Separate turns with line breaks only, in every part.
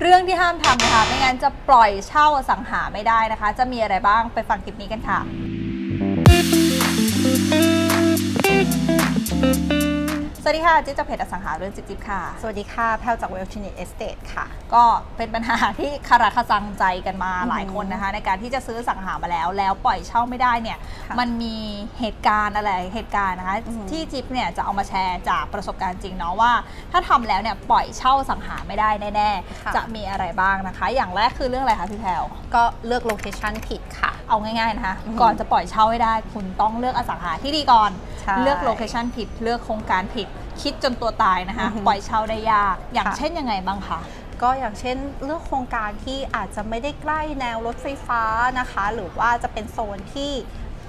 เรื่องที่ห้ามทำนะคะ ไม่งั้นจะปล่อยเช่าอสังหาไม่ได้นะคะ จะมีอะไรบ้างไปฟังคลิปนี้กันค่ะ วัสดีค่ะจิ๊บจากเพจอสังหาเรื่องจิ๊บจิ๊บค่ะ
สวัสดีค่ะ แพลวจากเวลชินิตเอสเต e ค่ะ
ก็เป็นปัญหาที่คาราคาซังใจกันมา
อือหือ
หลายคนนะคะ ในการที่จะซื้อสังหามาแล้ว แล้วปล่อยเช่าไม่ได้เนี่ย
ค่ะ
มันมีเหตุการณ์อะไรเหตุการณ์นะคะ
อือหือ
ที่จิ๊บเนี่ยจะเอามาแชร์จากประสบการณ์จริงเนาะว่า ถ้าทำแล้วเนี่ยปล่อยเช่าสังหาไม่ได้แน่
ค่ะ
ๆจะมีอะไรบ้างนะคะ อย่างแรกคือเรื่องอะไรคะพี่แพลว
ก็เลือกโลเคชันผิดค่ะ
เอาง่ายๆนะคะ
อือหือ
ก่อนจะปล่อยเช่าให้ได้ คุณต้องเลือกอสังหาที่ดีก่อน
ใช่
เลือกโลเคชันผิดเลือกโครงการผิด คิดจนตัวตายนะคะ
อือหือ
ปล่อยเช่าได้ยาก อย่าง
ค่ะ
เช่นยังไงบ้างคะ
ก็อย่างเช่นเลือกโครงการที่อาจจะไม่ได้ใกล้แนวรถไฟฟ้านะคะ หรือว่าจะเป็นโซนที่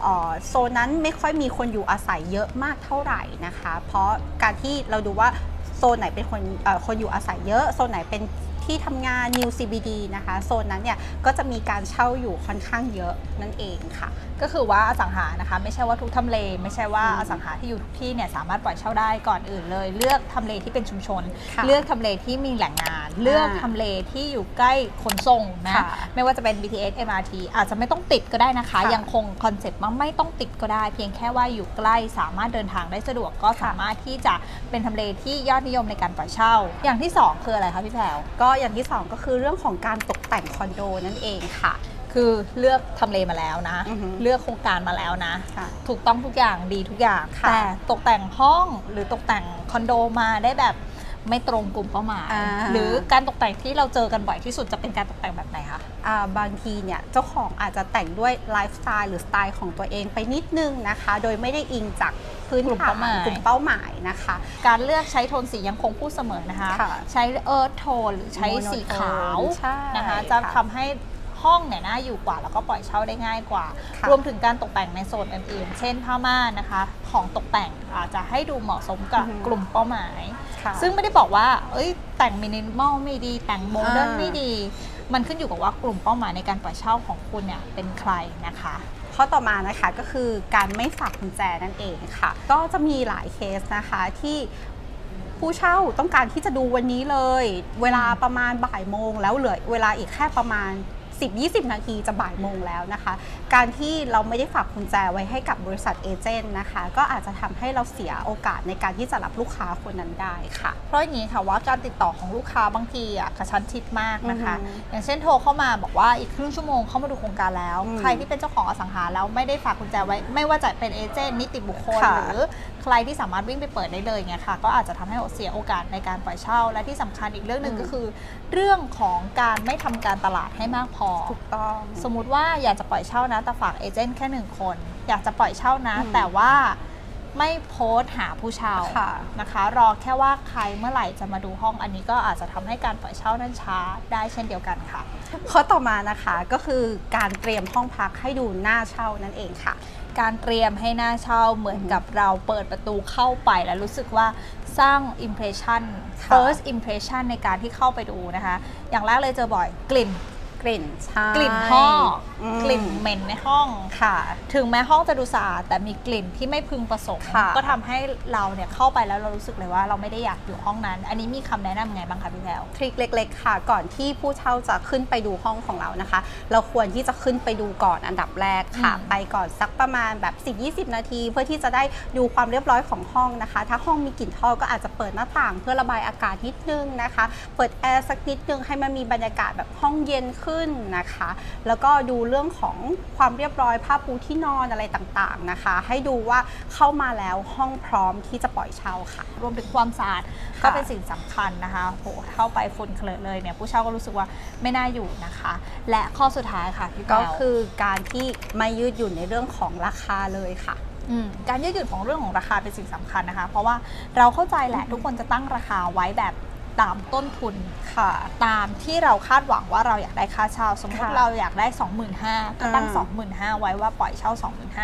เอ่อโซนนั้นไม่ค่อยมีคนอยู่อาศัยเยอะมากเท่าไหร่นะคะ เพราะการที่เราดูว่าโซนไหนเป็นคนเอ่อคนอยู่อาศัยเยอะ โซนไหนเป็นที่ทำงาน New CBD นะคะโซนนั้นเนี่ยก็จะมีการเช่าอยู่ค่อนข้างเยอะนั่นเองค่ะ
ก็คือว่าอสังหานะคะ ไม่ใช่ว่าทุกทำเล ไม่ใช่ว่า
อืม
อสังหาที่อยู่ทุกที่เนี่ยสามารถปล่อยเช่าได้ก่อนอื่นเลย เลือกทำเลที่เป็นชุมชน
ค่ะ
เลือกทำเลที่มีแหล่งงาน เลือกทำเลที่อยู่ใกล้ขนส่งนะ
ค่ะ
ไม่ว่าจะเป็น BTS MRT อาจจะไม่ต้องติดก็ได้นะคะ
ค่ะ
ยังคงคอนเซ็ปต์ว่าไม่ต้องติดก็ได้ เพียงแค่ว่าอยู่ใกล้สามารถเดินทางได้สะดวกก็
ค่ะ
สามารถที่จะเป็นทำเลที่ยอดนิยมในการปล่อยเช่า อย่างที่สองคืออะไรคะพี่แพรว
ก็อย่างที่สองก็คือเรื่องของการตกแต่งคอนโดนั่นเองค่ะ
คือเลือกทำเลมาแล้วนะ
อือฮึ
เลือกโครงการมาแล้วนะ
ค่ะ
ถูกต้องทุกอย่างดีทุกอย่าง
ค่ะ
แต่ตกแต่งห้องหรือตกแต่งคอนโดมาได้แบบ ไม่ตรงกลุ่มเป้าหมาย
อ่า
หรือการตกแต่งที่เราเจอกันบ่อยที่สุดจะเป็นการตกแต่งแบบไหนคะ
อ่าบางทีเนี่ยเจ้าของอาจจะแต่งด้วยไลฟ์สไตล์หรือสไตล์ของตัวเองไปนิดนึงนะคะ โดยไม่ได้อิงจากพื้น
กลุ่ม
ฐา
เป้านหมาย
กลุ่มเป้าหมายนะคะ
การเลือกใช้โทนสียังคงพูดเสมอนะคะ
ค่ะ
ใช้เอิร์ธโทนหรือใช้สีขาว
Monotone ใช่
นะคะจะ
ค่ะ
ทำให้ห้องเนี่ยน่าอยู่กว่า แล้วก็ปล่อยเช่าได้ง่ายกว่า
ค่ะ
รวมถึงการตกแต่งในโซนอื่นๆ เช่นผ้าม่านนะคะ ของตกแต่งอาจจะให้ดูเหมาะสมกับ
อือฮึ
กลุ่มเป้าหมาย
ค่ะ
ซึ่งไม่ได้บอกว่า เอ้ย แต่งมินิมอลไม่ดี แต่งโมเดิร์น
อ่า
ไม่ดี มันขึ้นอยู่กับว่ากลุ่มเป้าหมายในการปล่อยเช่าของคุณเนี่ยเป็นใครนะคะ
ข้อต่อมานะคะก็คือการไม่ฝากกุญแจนั่นเองค่ะ ก็จะมีหลายเคสนะคะที่ผู้เช่าต้องการที่จะดูวันนี้เลย เวลาประมาณบ่ายโมง แล้วเหลือเวลาอีกแค่ประมาณ 10-20 นาทีจะบ่ายโมงแล้วนะคะ การที่เราไม่ได้ฝากกุญแจไว้ให้กับบริษัทเอเจนต์นะคะ ก็อาจจะทำให้เราเสียโอกาสในการที่จะรับลูกค้าคนนั้นได้ค่ะ
เพราะอย่างนี้ค่ะว่าการติดต่อของลูกค้าบางทีอะกระชั้นชิดมากนะคะ
อือฮึ
อย่างเช่นโทรเข้ามาบอกว่าอีกครึ่งชั่วโมงเข้ามาดูโครงการแล้ว
อืม
ใครที่เป็นเจ้าของอสังหาแล้วไม่ได้ฝากกุญแจไว้ ไม่ว่าจะเป็นเอเจนต์นิติบุคคล
ค่ะ
หรือใครที่สามารถวิ่งไปเปิดได้เลยเนี่ยค่ะ ก็อาจจะทำให้เสียโอกาสในการปล่อยเช่า และที่สำคัญอีกเรื่องหนึ่ง
อืม
ก็คือ เรื่องของการไม่ทำการตลาดให้มากพอ
ถูกต้อง
สมมุติว่าอยากจะปล่อยเช่านะ แต่ฝากเอเจนต์แค่หนึ่งคน อยากจะปล่อยเช่านะ
อืม
แต่ว่าไม่โพสต์หาผู้เช่า
ค่ะ
นะคะ รอแค่ว่าใครเมื่อไหร่จะมาดูห้องอันนี้ก็อาจจะทำให้การปล่อยเช่านั้นช้าได้เช่นเดียวกันค่ะ
ข้อต่อมานะคะก็คือการเตรียมห้องพักให้ดูน่าเช่านั่นเองค่ะ
การเตรียมให้หน้าเช่าเหมือนกับเราเปิดประตูเข้าไปแล้วรู้สึกว่าสร้าง impression
ค่ะ
first impression ในการที่เข้าไปดูนะคะ อย่างแรกเลยเจอบ่อยกลิ่น
กลิ่นใช่
กลิ่นห้อง
อืม
กลิ่นเหม็นในห้อง
ค่ะ
ถึงแม้ห้องจะดูสะอาดแต่มีกลิ่นที่ไม่พึงประสงค์
ค่ะ
ก็ทำให้เราเนี่ยเข้าไปแล้วเรารู้สึกเลยว่าเราไม่ได้อยากอยู่ห้องนั้น อันนี้มีคำแนะนำไงบ้างคะพี่แพลว
ทริคเล็ก ๆ ค่ะ ก่อนที่ผู้เช่าจะขึ้นไปดูห้องของเรานะคะ เราควรที่จะขึ้นไปดูก่อนอันดับแรกค่ะ
อืม
ไปก่อนสักประมาณแบบ 10-20 นาที เพื่อที่จะได้ดูความเรียบร้อยของห้องนะคะ ถ้าห้องมีกลิ่นท่อก็อาจจะเปิดหน้าต่าง เพื่อระบายอากาศนิดนึงนะคะ เปิดแอร์สักนิดนึงให้มันมีบรรยากาศแบบห้องเย็นขึ้นนะคะ แล้วก็ดูเรื่องของความเรียบร้อยผ้าปูที่นอนอะไรต่างๆนะคะ ให้ดูว่าเข้ามาแล้วห้องพร้อมที่จะปล่อยเช่าค่ะ
รวมถึงความสะอาด
ค่ะ
ก็เป็นสิ่งสำคัญนะคะโหเข้าไปฝุ่นเคลอะเลยเนี่ยผู้เช่าก็รู้สึกว่าไม่น่าอยู่นะคะ และข้อสุดท้ายค่ะพี่แพล
ก็
ว
คือการที่ไม่ยืดหยุ่นในเรื่องของราคาเลยค่ะ
มการยืดหยุ่นของเรื่องของราคาเป็นสิ่งสำคัญนะคะ เพราะว่าเราเข้าใจแหละทุกคนจะตั้งราคาไว้แบบ ตามต้นทุน
ค่ะ
ตามที่เราคาดหวังว่าเราอยากได้ค่าเช่า สมมติ
ค่ะ
เราอยากได้ 25,000ก็ตั้ง
อ่า
25,000 ไว้ว่าปล่อยเช่า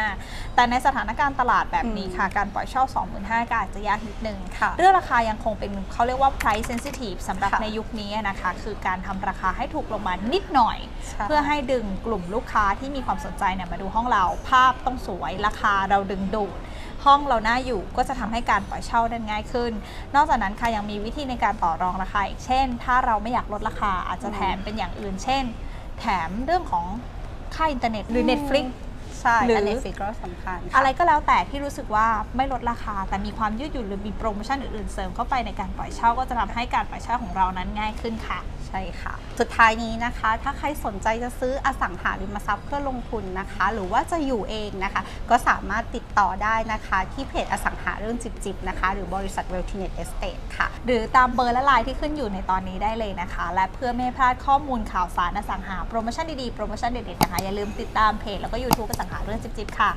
25,000 แต่ในสถานการณ์ตลาดแบบนี้ค่ะ การปล่อยเช่า 25,000ก็อาจจะยากนิดนึง
ค่ะ
เรื่องราคายังคงเป็นเขาเรียกว่า price sensitive สำหรับ
ค่ะ
ในยุคนี้นะคะ คือการทำราคาให้ถูกลงมานิดหน่อย
ใช่
เพื่อให้ดึงกลุ่มลูกค้าที่มีความสนใจเนี่ยมาดูห้องเราภาพต้องสวยราคาเราดึงดูด ห้องเราน่าอยู่ก็จะทำให้การปล่อยเช่าได้ง่ายขึ้น นอกจากนั้นค่ะยังมีวิธีในการต่อรองราคาอีกเช่น ถ้าเราไม่อยากลดราคาอาจจะแถมเป็นอย่างอื่น เช่น แถมเรื่องของค่าอินเทอร์เน็ตหรือ Netflix
ใช่
หรือ
อันนี้ฟิกก็สำคัญค่ะ
อะไรก็แล้วแต่ที่รู้สึกว่าไม่ลดราคา แต่มีความยืดหยุ่นหรือมีโปรโมชั่นอื่นๆเสริมเข้าไปในการปล่อยเช่าก็จะทำให้การปล่อยเช่าของเรานั้นง่ายขึ้นค่ะ
ใช่ค่ะ สุดท้ายนี้นะคะ ถ้าใครสนใจจะซื้ออสังหาริมทรัพย์เพื่อลงทุนนะคะ หรือว่าจะอยู่เองนะคะ ก็สามารถติดต่อได้นะคะ ที่เพจอสังหาเรื่องจิบๆนะคะ หรือบริษัท w e l t i n e t Estate ค่ะ
หรือตามเบอร์และไลน์ที่ขึ้นอยู่ในตอนนี้ได้เลยนะคะ และเพื่อไม่ให้พลาดข้อมูลข่าวสารอสังหาโปรโมชั่นดีๆโปรโมชั่นเด็ดๆนะคะอย่าลืมติดตามเพจแล้วก็ YouTube อสังหาเรื่องจิ๊บๆค่ะ